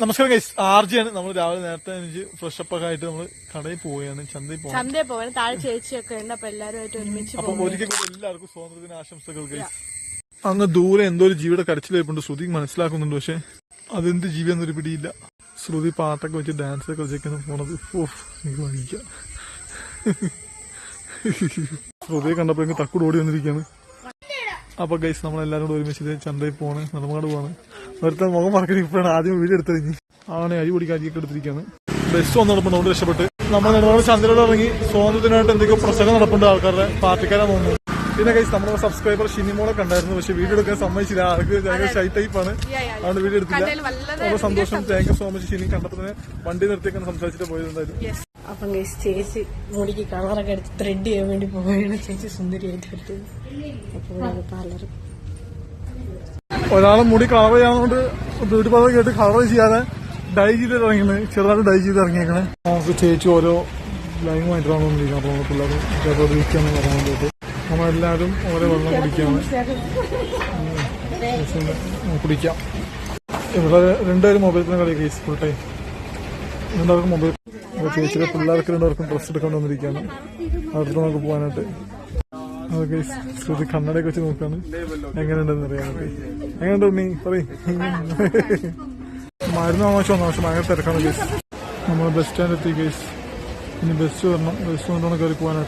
നമസ്കാരം ഗൈസ് ആർജിയാണ്. നമ്മൾ രാവിലെ നേരത്തെ എനിക്ക് ഫ്രഷ് അപ്പ് ഒക്കെ ആയിട്ട് നമ്മൾ കടയിൽ പോവുകയാണ്. ചന്തയിൽ പോകണം ചന്തയിൽ പോവാൻ താഴെ ചേച്ചിയൊക്കെ ഉണ്ട്. അപ്പൊ എല്ലാരുമായിട്ട് ഒരുമിച്ച് അപ്പൊ ഒരിക്കൽ കൂടി എല്ലാവർക്കും സ്വാതന്ത്ര്യദിന ആശംസകൾ ഗൈസ് അങ്ങ് ദൂരെ എന്തോ ഒരു ജീവിയുടെ കരച്ചിലേപ്പുണ്ട് ശ്രുതി മനസ്സിലാക്കുന്നുണ്ട്. പക്ഷെ അതെന്ത് ജീവിയെന്നൊരു പിടിയില്ല. ശ്രുതി പാട്ടൊക്കെ വെച്ച് ഡാൻസ് ഒക്കെ വെച്ചൊക്കെയാണ് പോണത്. ഓഫ് എനിക്ക് വഹിക്കാം ശ്രുതിയെ കണ്ടപ്പോ എനിക്ക് തക്കൂട് ഓടി വന്നിരിക്കുകയാണ്. അപ്പൊ ഗൈസ് നമ്മളെല്ലാരും കൂടെ ഒരുമിച്ച് ചന്തയിൽ പോണ് നെടുമാട് പോവാണ്. ഒരുത്ത മുഖം മറക്കരുത് ഇപ്പോഴാണ് ആദ്യം വീട് എടുത്തത് ഇനി. ആണ് അരി പൊടിക്കാൻ അരിയൊക്കെ എടുത്തിരിക്കുകയാണ്. ബസ് വന്ന് നടപ്പുണ്ട് അതുകൊണ്ട് രക്ഷപ്പെട്ട്. നമ്മൾ നെടുമാട് ചന്തയിലൂടെ ഇറങ്ങി സ്വാതന്ത്ര്യത്തിനായിട്ട് എന്തൊക്കെയോ പ്രസംഗം നടപ്പുണ്ട് ആൾക്കാരുടെ പാർട്ടിക്കാരാണ് തോന്നുന്നു. പിന്നെ ഗൈസ് നമ്മുടെ സബ്സ്ക്രൈബർ ഷിനിമോളെ കണ്ടായിരുന്നു പക്ഷെ വീഡിയോ എടുക്കാൻ സമ്മതിച്ചില്ല. ആൾക്ക് ഭയങ്കര ഷൈ ടൈപ്പ് ആണ്. അതുകൊണ്ട് വീഡിയോ എടുത്തില്ല. വളരെ സന്തോഷം. Thank you so much Shini. കണ്ടപ്പോൾ തന്നെ വണ്ടി നിർത്തിയൊക്കെ സംസാരിച്ചിട്ട് പോയതുണ്ടായിരുന്നു. അപ്പം ഗൈസ് ചേച്ചി മുടിക്ക് കളറൊക്കെ എടുത്ത് ത്രെഡ് ചെയ്യാൻ വേണ്ടി പോവുകയാണ്. ചേച്ചി സുന്ദരിയായിട്ട് പറ്റും അപ്പോൾ പാർലർ ഒരാളെ മുടി കളർ ചെയ്യാന്നുകൊണ്ട് ബ്യൂട്ടി പാർലർ കേട്ട് കളർ ചെയ്യാതെ ഡൈ ചെയ്ത് ഇറങ്ങിയത് ചെറുതായിട്ട് ഡൈ ചെയ്ത് ഇറങ്ങിയേക്കണേ. നമുക്ക് ചേച്ചി ഓരോ ലൈൻ വന്നിരിക്കുന്നത് അപ്പോൾ പിള്ളേർ ചിലപ്പോൾ ഇരിക്കാന്ന് പറയാൻ വേണ്ടിയിട്ട്. നമ്മളെല്ലാവരും ഓരോ വെള്ളം കുടിക്കാണ് കുടിക്കാം. ഇവിടെ രണ്ടുപേരും മൊബൈൽ തന്നെ കളി കേസ് ഫുൾ ടൈം രണ്ടുപേർക്കും മൊബൈൽ ചേച്ചിയുടെ പിള്ളേർക്ക് രണ്ടുപേർക്കും ഡ്രസ്സ് എടുക്കാൻ വന്നിരിക്കുകയാണ്. അടുത്ത് നമുക്ക് പോകാനായിട്ട്. ഓക്കെ ശ്രുതി കണ്ണടയൊക്കെ വെച്ച് നോക്കാണ്. എങ്ങനെയുണ്ടെന്ന് അറിയാൻ എങ്ങനെയുണ്ട് ഉണ്ണി? പറയും. മരുന്ന് ആവശ്യം വന്നു പക്ഷെ ഭയങ്കര തിരക്കാണ് കേസ്. നമ്മൾ ബസ് സ്റ്റാൻഡ് എത്തി കേസ്. ഇനി ബസ് വരണം. ബസ് കൊണ്ടാണ് കയറി പോകാനായിട്ട്.